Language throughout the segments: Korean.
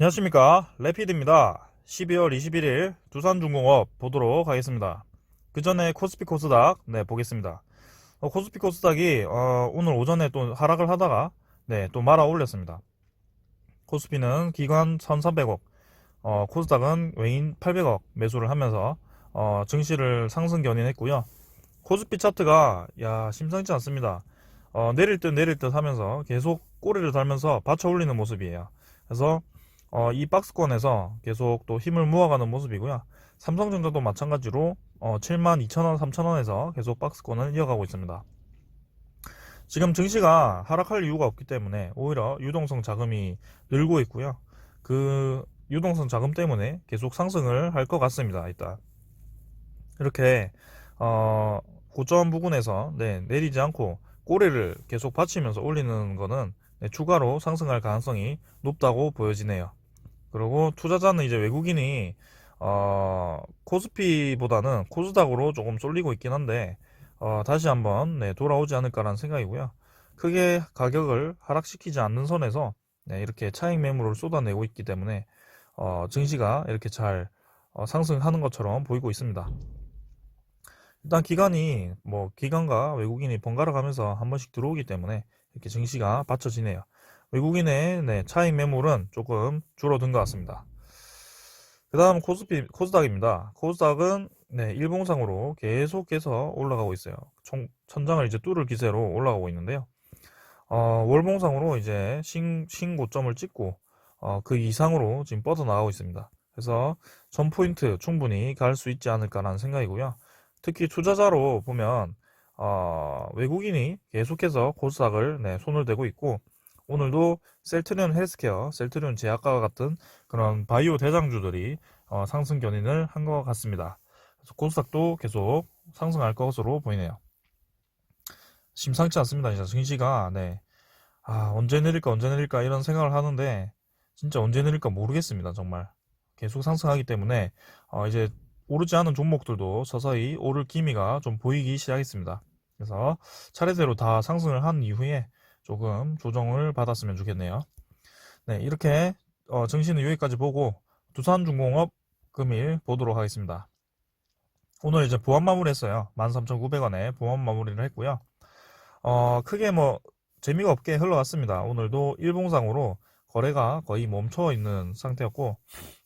안녕하십니까. 레피드입니다. 12월 21일 두산중공업 보도록 하겠습니다. 그 전에 코스피 코스닥 네 보겠습니다. 어, 코스피 코스닥이 어, 오늘 오전에 또 하락을 하다가 네 또 말아 올렸습니다. 코스피는 기관 1300억 어, 코스닥은 외인 800억 매수를 하면서 어, 증시를 상승 견인했고요. 코스피 차트가 야 심상치 않습니다. 어, 내릴 듯 내릴 듯 하면서 계속 꼬리를 달면서 받쳐 올리는 모습이에요. 그래서 어, 이 박스권에서 계속 또 힘을 모아가는 모습이고요. 삼성전자도 마찬가지로 어, 72,000원, 3,000원에서 계속 박스권을 이어가고 있습니다. 지금 증시가 하락할 이유가 없기 때문에 오히려 유동성 자금이 늘고 있고요. 그 유동성 자금 때문에 계속 상승을 할 것 같습니다. 일단 이렇게 어, 고점 부근에서 네, 내리지 않고 꼬리를 계속 받치면서 올리는 거는 네, 추가로 상승할 가능성이 높다고 보여지네요. 그리고 투자자는 이제 외국인이 어, 코스피보다는 코스닥으로 조금 쏠리고 있긴 한데 어, 다시 한번 네, 돌아오지 않을까라는 생각이고요. 크게 가격을 하락시키지 않는 선에서 네, 이렇게 차익 매물을 쏟아내고 있기 때문에 어, 증시가 이렇게 잘 어, 상승하는 것처럼 보이고 있습니다. 일단 기관이 뭐 기관과 외국인이 번갈아 가면서 한 번씩 들어오기 때문에 이렇게 증시가 받쳐지네요. 외국인의 네, 차익 매물은 조금 줄어든 것 같습니다. 그 다음 코스피, 코스닥입니다. 코스닥은 네, 일봉상으로 계속해서 올라가고 있어요. 총, 천장을 이제 뚫을 기세로 올라가고 있는데요. 어, 월봉상으로 이제 신, 신고점을 찍고 어, 그 이상으로 지금 뻗어나가고 있습니다. 그래서 전 포인트 충분히 갈 수 있지 않을까라는 생각이고요. 특히 투자자로 보면 어, 외국인이 계속해서 코스닥을 네, 손을 대고 있고 오늘도 셀트리온 헬스케어, 셀트리온 제약과 같은 그런 바이오 대장주들이 어, 상승 견인을 한 것 같습니다. 그래서 코스닥도 계속 상승할 것으로 보이네요. 심상치 않습니다. 진짜 증시가 네. 아, 언제 내릴까 언제 내릴까 이런 생각을 하는데 진짜 언제 내릴까 모르겠습니다. 정말 계속 상승하기 때문에 어, 이제 오르지 않은 종목들도 서서히 오를 기미가 좀 보이기 시작했습니다. 그래서 차례대로 다 상승을 한 이후에 조금 조정을 받았으면 좋겠네요. 네, 이렇게 어, 증시는 여기까지 보고 두산중공업 금일 보도록 하겠습니다. 오늘 이제 보합 마무리했어요. 13,900원에 보합 마무리를 했고요. 어, 크게 뭐 재미가 없게 흘러갔습니다. 오늘도 일봉상으로 거래가 거의 멈춰 있는 상태였고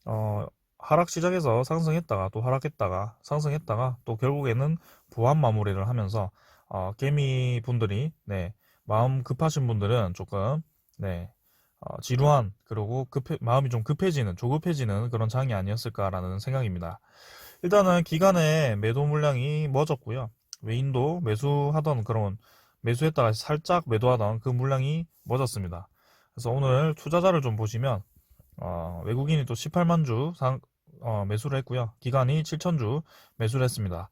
어, 하락 시작해서 상승했다가 또 하락했다가 상승했다가 또 결국에는 보합 마무리를 하면서 어, 개미 분들이 네, 마음 급하신 분들은 조금 네, 어, 지루한 그리고 급해, 마음이 좀 급해지는 조급해지는 그런 장이 아니었을까라는 생각입니다. 일단은 기간에 매도 물량이 멎었고요. 외인도 매수하던 그런 매수했다가 살짝 매도하던 그 물량이 멎었습니다. 그래서 오늘 투자자를 좀 보시면 어, 외국인이 또 18만 주 상, 어, 매수를 했고요. 기간이 7천 주 매수를 했습니다.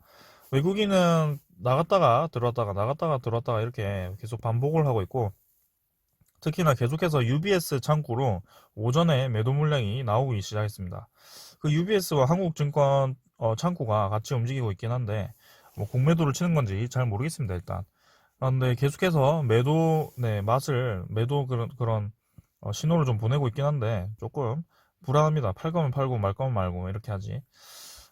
외국인은 나갔다가 들어왔다가 나갔다가 들어왔다가 이렇게 계속 반복을 하고 있고 특히나 계속해서 UBS 창구로 오전에 매도 물량이 나오기 시작했습니다. 그 UBS와 한국증권 어, 창구가 같이 움직이고 있긴 한데 뭐 공매도를 치는 건지 잘 모르겠습니다 일단. 그런데 계속해서 매도 네 맛을 매도 그런 그런 어, 신호를 좀 보내고 있긴 한데 조금 불안합니다. 팔 거면 팔고 말 거면 말고 이렇게 하지.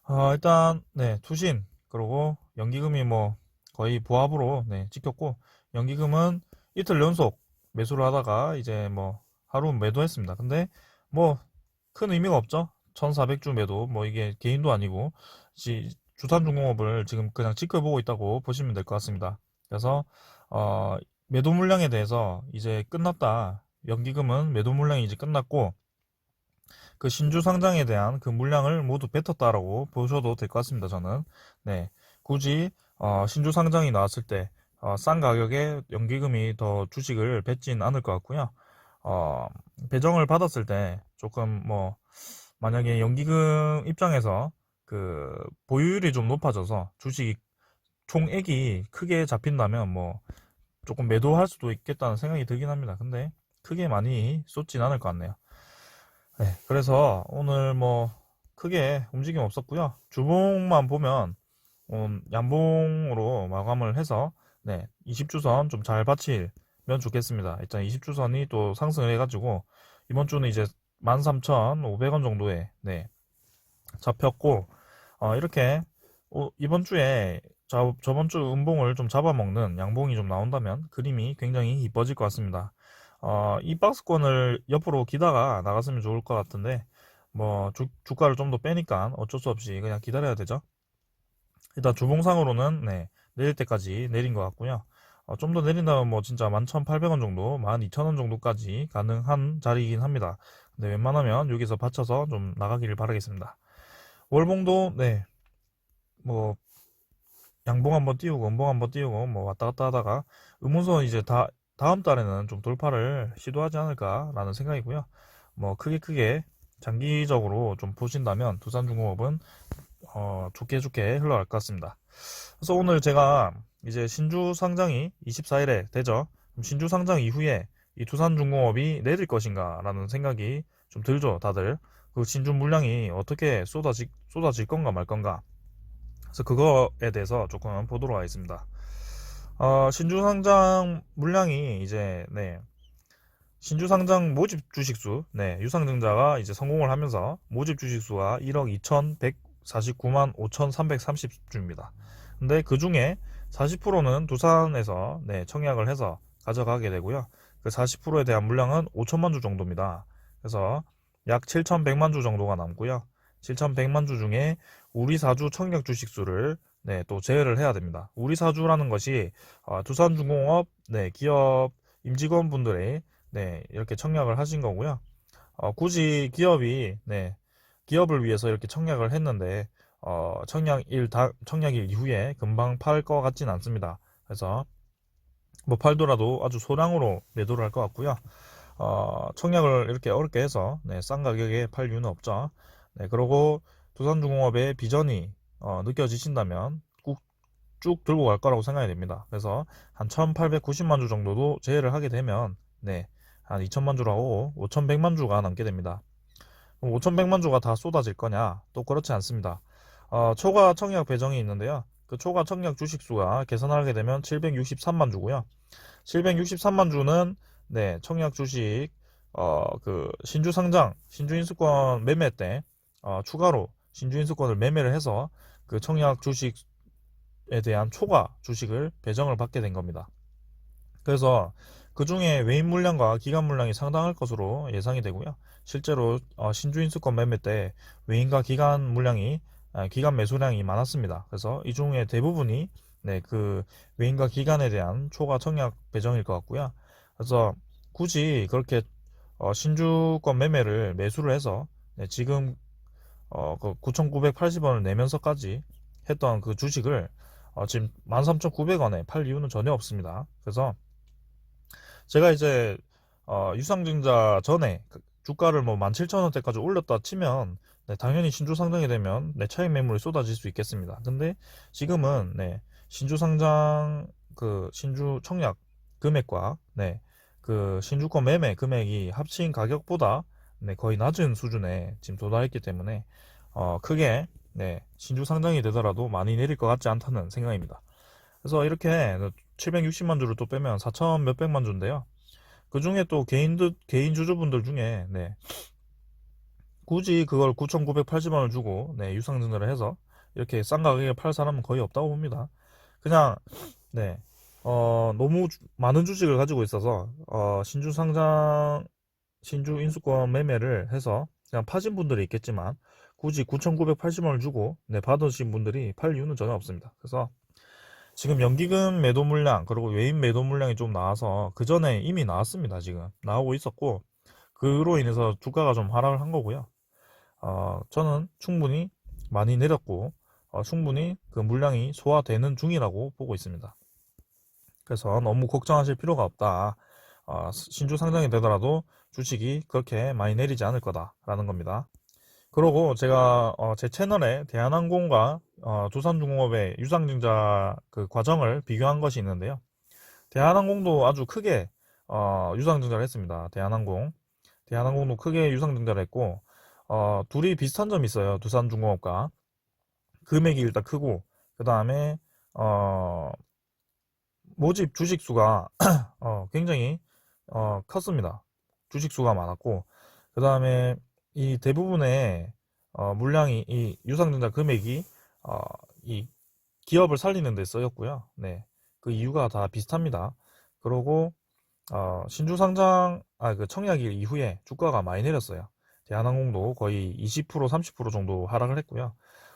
어, 일단 네 투신 그리고 연기금이 뭐 거의 보합으로 네, 찍혔고 연기금은 이틀 연속 매수를 하다가 이제 뭐 하루 매도했습니다. 근데 뭐 큰 의미가 없죠. 1400주 매도 뭐 이게 개인도 아니고 주산중공업을 지금 그냥 지켜보고 있다고 보시면 될 것 같습니다. 그래서 어, 매도 물량에 대해서 이제 끝났다. 연기금은 매도 물량이 이제 끝났고 그 신주 상장에 대한 그 물량을 모두 뱉었다라고 보셔도 될 것 같습니다. 저는 네 굳이 어, 신주 상장이 나왔을 때 어, 싼 가격에 연기금이 더 주식을 뱉진 않을 것 같고요. 어, 배정을 받았을 때 조금 뭐 만약에 연기금 입장에서 그 보유율이 좀 높아져서 주식 총액이 크게 잡힌다면 뭐 조금 매도할 수도 있겠다는 생각이 들긴 합니다. 근데 크게 많이 쏟진 않을 것 같네요. 네, 그래서 오늘 뭐 크게 움직임 없었고요. 주봉만 보면 음, 양봉으로 마감을 해서 네, 20주선 좀 잘 받치면 좋겠습니다. 일단 20주선이 또 상승을 해가지고 이번 주는 이제 13,500원 정도에 네, 잡혔고 어, 이렇게 어, 이번 주에 자, 저번 주 음봉을 좀 잡아먹는 양봉이 좀 나온다면 그림이 굉장히 이뻐질 것 같습니다. 어, 이 박스권을 옆으로 기다가 나갔으면 좋을 것 같은데 뭐 주, 주가를 좀 더 빼니까 어쩔 수 없이 그냥 기다려야 되죠. 일단 주봉상으로는 네, 내릴 때까지 내린 것 같고요. 어, 좀 더 내린다면 뭐 진짜 11,800원 정도, 12,000원 정도까지 가능한 자리이긴 합니다. 근데 웬만하면 여기서 받쳐서 좀 나가기를 바라겠습니다. 월봉도 네, 뭐 양봉 한번 띄우고 음봉 한번 띄우고 뭐 왔다 갔다 하다가 음운선 이제 다 다음 달에는 좀 돌파를 시도하지 않을까라는 생각이고요. 뭐 크게 크게 장기적으로 좀 보신다면 두산중공업은 어, 좋게 좋게 흘러갈 것 같습니다. 그래서 오늘 제가 이제 신주 상장이 24일에 되죠. 신주 상장 이후에 이 두산중공업이 내릴 것인가라는 생각이 좀 들죠, 다들. 그 신주 물량이 어떻게 쏟아지, 쏟아질 건가 말 건가. 그래서 그거에 대해서 조금 보도록 하겠습니다. 어, 신주 상장 물량이 이제 네. 신주 상장 모집 주식수, 네, 유상증자가 이제 성공을 하면서 모집 주식수가 1억 2,149만 5,330주입니다. 근데 그 중에 40%는 두산에서 네, 청약을 해서 가져가게 되고요. 그 40%에 대한 물량은 5천만 주 정도입니다. 그래서 약 7,100만 주 정도가 남고요. 7,100만 주 중에 우리 사주 청약 주식수를 네, 또 제외를 해야 됩니다. 우리 사주라는 것이 어, 두산중공업 네, 기업 임직원분들의 네, 이렇게 청약을 하신 거고요. 어, 굳이 기업이 네, 기업을 위해서 이렇게 청약을 했는데 어, 청약일 다, 청약일 이후에 금방 팔 것 같진 않습니다. 그래서 뭐 팔더라도 아주 소량으로 매도를 할 것 같고요. 어, 청약을 이렇게 어렵게 해서 네, 싼 가격에 팔 이유는 없죠. 네, 그리고 두산중공업의 비전이 어, 느껴지신다면 꾹 쭉 들고 갈 거라고 생각이 됩니다. 그래서 한 1890만 주 정도도 제외를 하게 되면 네, 한 2천만 주라고 5100만 주가 남게 됩니다. 5100만 주가 다 쏟아질 거냐? 또 그렇지 않습니다. 어, 초과 청약 배정이 있는데요. 그 초과 청약 주식 수가 계산하게 되면 763만 주고요. 763만 주는 네, 청약 주식 어, 그 신주 상장, 신주 인수권 매매 때 어, 추가로 신주 인수권을 매매를 해서 그 청약 주식에 대한 초과 주식을 배정을 받게 된 겁니다. 그래서 그 중에 외인 물량과 기간 물량이 상당할 것으로 예상이 되고요. 실제로 어, 신주 인수권 매매 때 외인과 기간 물량이 아, 기간 매수량이 많았습니다. 그래서 이 중에 대부분이 네, 그 외인과 기간에 대한 초과 청약 배정일 것 같고요. 그래서 굳이 그렇게 어, 신주권 매매를 매수를 해서 네, 지금 어, 그 9,980원을 내면서까지 했던 그 주식을 어, 지금 13,900원에 팔 이유는 전혀 없습니다. 그래서 제가 이제 어, 유상증자 전에 그 주가를 뭐 17,000원대까지 올렸다 치면 네, 당연히 신주 상장이 되면 네, 차익 매물이 쏟아질 수 있겠습니다. 근데 지금은 네, 신주 상장 그 신주 청약 금액과 네, 그 신주권 매매 금액이 합친 가격보다 네, 거의 낮은 수준에 지금 도달했기 때문에 어, 크게 네, 신주 상장이 되더라도 많이 내릴 것 같지 않다는 생각입니다. 그래서 이렇게 760만 주를 또 빼면 4천 몇백만 주인데요. 그 중에 또 개인들, 개인 주주분들 중에, 네. 굳이 그걸 9,980원을 주고, 네, 유상증자를 해서 이렇게 싼 가격에 팔 사람은 거의 없다고 봅니다. 그냥, 네, 어, 너무 주- 많은 주식을 가지고 있어서, 어, 신주 상장, 신주 인수권 매매를 해서 그냥 파신 분들이 있겠지만, 굳이 9,980원을 주고, 네, 받으신 분들이 팔 이유는 전혀 없습니다. 그래서, 지금 연기금 매도 물량 그리고 외인 매도 물량이 좀 나와서 그 전에 이미 나왔습니다. 지금 나오고 있었고 그로 인해서 주가가 좀 하락을 한 거고요. 어, 저는 충분히 많이 내렸고 어, 충분히 그 물량이 소화되는 중이라고 보고 있습니다. 그래서 너무 걱정하실 필요가 없다. 어, 신주 상장이 되더라도 주식이 그렇게 많이 내리지 않을 거다라는 겁니다. 그리고 제가 어, 제 채널에 대한항공과 어, 두산중공업의 유상증자 그 과정을 비교한 것이 있는데요. 대한항공도 아주 크게 어, 유상증자를 했습니다. 대한항공. 대한항공도 크게 유상증자를 했고 어, 둘이 비슷한 점이 있어요. 두산중공업과 금액이 일단 크고 그 다음에 어, 모집 주식 수가 어, 굉장히 어, 컸습니다. 주식 수가 많았고 그그 다음에 이 대부분의 어, 물량이 이 유상증자 금액이 어, 이 기업을 살리는 데 쓰였고요. 네, 그 이유가 다 비슷합니다. 그리고 어, 신주 상장 아 그 청약일 이후에 주가가 많이 내렸어요. 대한항공도 거의 20% 30% 정도 하락을 했고요.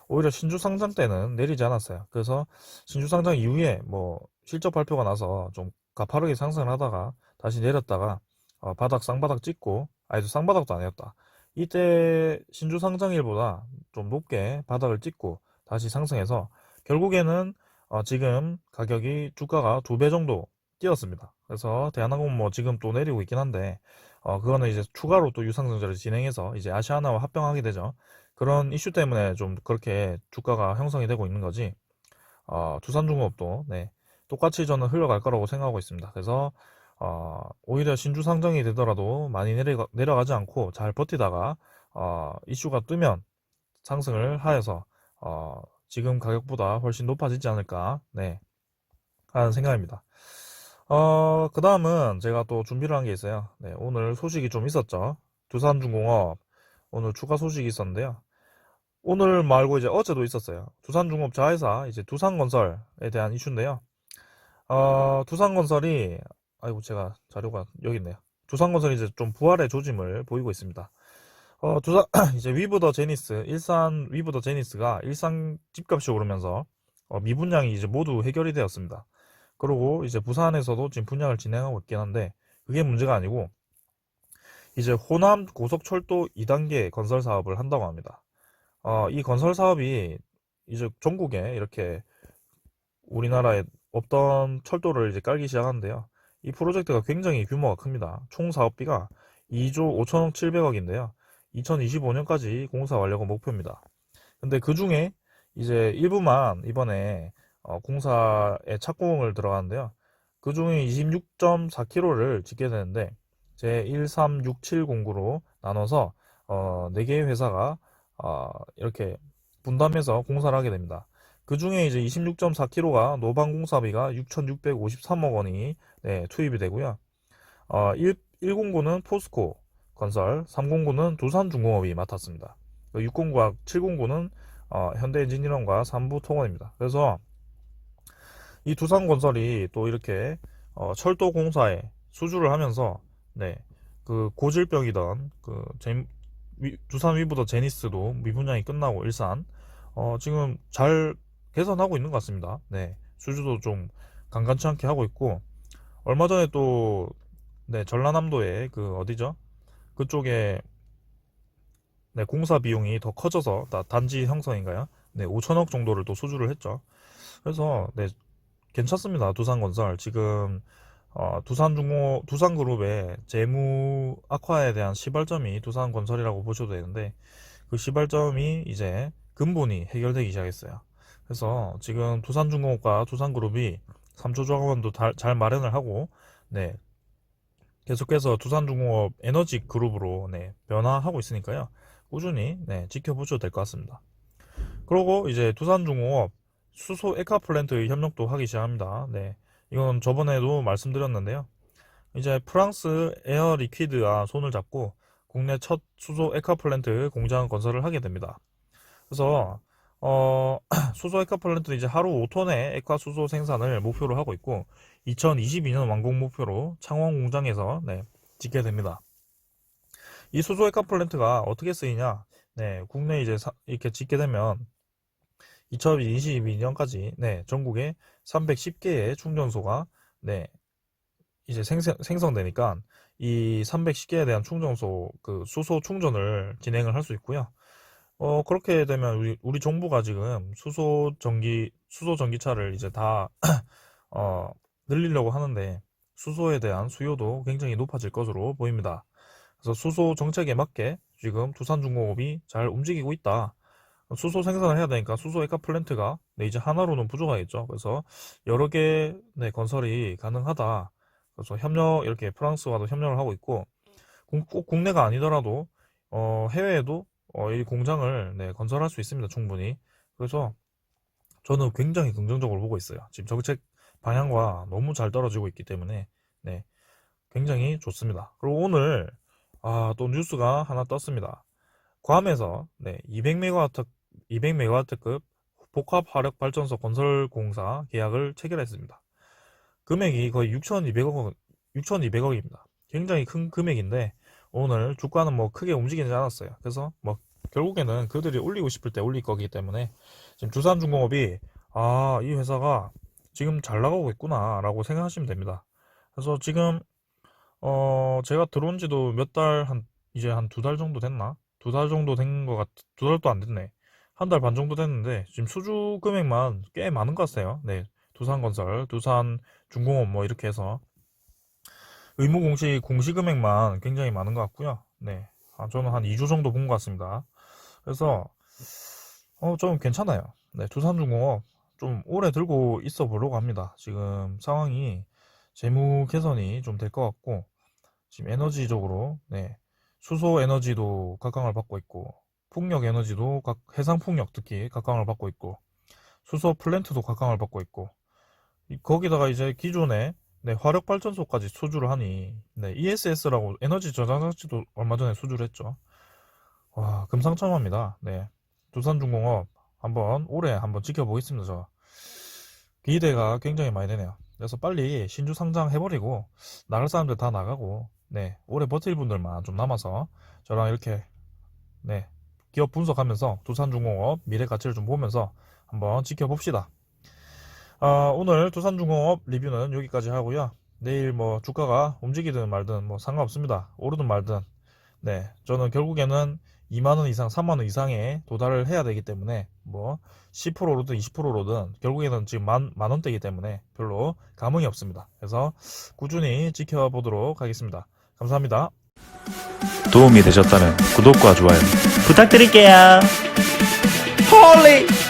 오히려 신주 상장 때는 내리지 않았어요. 그래서 신주 상장 이후에 뭐 실적 발표가 나서 좀 가파르게 상승을 하다가 다시 내렸다가 어, 바닥 쌍바닥 찍고 아니 쌍바닥도 아니었다. 이때 신주 상장일보다 좀 높게 바닥을 찍고 다시 상승해서 결국에는 어, 지금 가격이 주가가 두 배 정도 뛰었습니다. 그래서 대한항공 뭐 지금 또 내리고 있긴 한데 어, 그거는 이제 추가로 또 유상증자를 진행해서 이제 아시아나와 합병하게 되죠. 그런 이슈 때문에 좀 그렇게 주가가 형성이 되고 있는 거지. 어, 두산중공업도 네, 똑같이 저는 흘러갈 거라고 생각하고 있습니다. 그래서 어, 오히려 신주 상장이 되더라도 많이 내려가, 내려가지 않고 잘 버티다가 어, 이슈가 뜨면 상승을 하여서 어, 지금 가격보다 훨씬 높아지지 않을까 네, 하는 생각입니다. 어, 그 다음은 제가 또 준비를 한 게 있어요. 네, 오늘 소식이 좀 있었죠. 두산중공업 오늘 추가 소식이 있었는데요. 오늘 말고 이제 어제도 있었어요. 두산중공업 자회사 이제 두산건설에 대한 이슈인데요. 어, 두산건설이 아이고 제가 자료가 여기 있네요. 두산건설이 이제 좀 부활의 조짐을 보이고 있습니다. 어, 두산 이제 위브더 제니스 일산 위브더 제니스가 일산 집값이 오르면서 어, 미분양이 이제 모두 해결이 되었습니다. 그리고 이제 부산에서도 지금 분양을 진행하고 있긴 한데 그게 문제가 아니고 이제 호남 고속철도 2단계 건설 사업을 한다고 합니다. 어, 이 건설 사업이 이제 전국에 이렇게 우리나라에 없던 철도를 이제 깔기 시작하는데요. 이 프로젝트가 굉장히 규모가 큽니다. 총 사업비가 2조 5천억 7백억인데요. 2025년까지 공사 완료가 목표입니다. 근데 그 중에 이제 일부만 이번에 어, 공사에 착공을 들어가는데요. 그 중에 26.4km를 짓게 되는데 제 136709로 나눠서 어, 4개의 회사가 어, 이렇게 분담해서 공사를 하게 됩니다. 그 중에 이제 26.4km가 노방공사비가 6,653억 원이 네, 투입이 되고요. 어, 1, 109는 포스코 건설, 309는 두산중공업이 맡았습니다. 609와 709는 어, 현대엔지니어링과 삼부통원입니다. 그래서 이 두산건설이 또 이렇게 어, 철도 공사에 수주를 하면서 네, 그 고질병이던 그 제, 위, 두산 위부더 제니스도 미분양이 끝나고 일산 어, 지금 잘 개선하고 있는 것 같습니다. 네, 수주도 좀 간간치 않게 하고 있고 얼마 전에 또 네, 전라남도에 그 어디죠? 그쪽에 네, 공사 비용이 더 커져서 다 단지 형성인가요? 네, 5천억 정도를 또 수주를 했죠. 그래서 네, 괜찮습니다. 두산건설 지금 어, 두산중공 두산그룹의 재무 악화에 대한 시발점이 두산건설이라고 보셔도 되는데 그 시발점이 이제 근본이 해결되기 시작했어요. 그래서 지금 두산중공업과 두산그룹이 3조 자원도 다, 잘 마련을 하고 네 계속해서 두산중공업 에너지 그룹으로 네, 변화하고 있으니까요. 꾸준히 네, 지켜보셔도 될 것 같습니다. 그리고 이제 두산중공업 수소 에카 플랜트 협력도 하기 시작합니다. 네, 이건 저번에도 말씀드렸는데요. 이제 프랑스 에어 리퀴드와 손을 잡고 국내 첫 수소 에카 플랜트 공장 건설을 하게 됩니다. 그래서 어, 수소 에카 플랜트는 이제 하루 5톤의 에카 수소 생산을 목표로 하고 있고 2022년 완공 목표로 창원 공장에서 네, 짓게 됩니다. 이 수소 에카 플랜트가 어떻게 쓰이냐? 네, 국내 이제 사, 이렇게 짓게 되면 2022년까지 네, 전국에 310개의 충전소가 네, 이제 생성, 생성되니까 이 310개에 대한 충전소 그 수소 충전을 진행을 할 수 있고요. 어, 그렇게 되면 우리, 우리 정부가 지금 수소 전기, 수소 전기차를 이제 다, 어, 늘리려고 하는데 수소에 대한 수요도 굉장히 높아질 것으로 보입니다. 그래서 수소 정책에 맞게 지금 두산중공업이 잘 움직이고 있다. 수소 생산을 해야 되니까 수소 에카 플랜트가 네, 이제 하나로는 부족하겠죠. 그래서 여러 개 네, 건설이 가능하다. 그래서 협력 이렇게 프랑스와도 협력을 하고 있고 꼭 국내가 아니더라도 어, 해외에도 어, 이 공장을 네, 건설할 수 있습니다. 충분히. 그래서 저는 굉장히 긍정적으로 보고 있어요. 지금 정책 방향과 너무 잘 떨어지고 있기 때문에 네, 굉장히 좋습니다. 그리고 오늘 아, 또 뉴스가 하나 떴습니다. 괌에서 네, 200메가와트 200메가와트급 복합 화력 발전소 건설 공사 계약을 체결했습니다. 금액이 거의 6,200억 6,200억입니다. 굉장히 큰 금액인데 오늘 주가는 뭐 크게 움직이지 않았어요. 그래서 뭐 결국에는 그들이 올리고 싶을 때 올릴 거기 때문에 지금 두산중공업이 아, 이 회사가 지금 잘 나가고 있구나라고 생각하시면 됩니다. 그래서 지금 어, 제가 들어온 지도 몇 달, 한, 이제 한 두 달 정도 됐나? 두 달 정도 된 것 같, 두 달도 안 됐네. 한 달 반 정도 됐는데, 지금 수주 금액만 꽤 많은 것 같아요. 네. 두산건설, 두산중공업 뭐 이렇게 해서. 의무 공시, 공시 금액만 굉장히 많은 것 같고요. 네. 아, 저는 한 2주 정도 본 것 같습니다. 그래서, 어, 좀 괜찮아요. 네. 두산중공업 좀 오래 들고 있어 보려고 합니다. 지금 상황이 재무 개선이 좀 될 것 같고, 지금 에너지적으로 네, 수소 에너지도 각광을 받고 있고 풍력 에너지도 각 해상 풍력 특히 각광을 받고 있고 수소 플랜트도 각광을 받고 있고 이- 거기다가 이제 기존에 네, 화력 발전소까지 수주를 하니 네, ESS라고 에너지 저장 장치도 얼마 전에 수주를 했죠. 와, 금상첨화입니다. 네. 두산중공업 한번 올해 한번 지켜보겠습니다. 저 기대가 굉장히 많이 되네요. 그래서 빨리 신주 상장 해버리고 나갈 사람들 다 나가고 네 오래 버틸 분들만 좀 남아서 저랑 이렇게 네 기업 분석하면서 두산중공업 미래 가치를 좀 보면서 한번 지켜봅시다. 아, 오늘 두산중공업 리뷰는 여기까지 하고요. 내일 뭐 주가가 움직이든 말든 뭐 상관없습니다. 오르든 말든 네 저는 결국에는 2만원 이상, 3만원 이상에 도달을 해야 되기 때문에 뭐 10%로든 20%로든 결국에는 지금 만, 만 원대이기 때문에 별로 감흥이 없습니다. 그래서 꾸준히 지켜보도록 하겠습니다. 감사합니다. 도움이 되셨다면 구독과 좋아요 부탁드릴게요. 홀리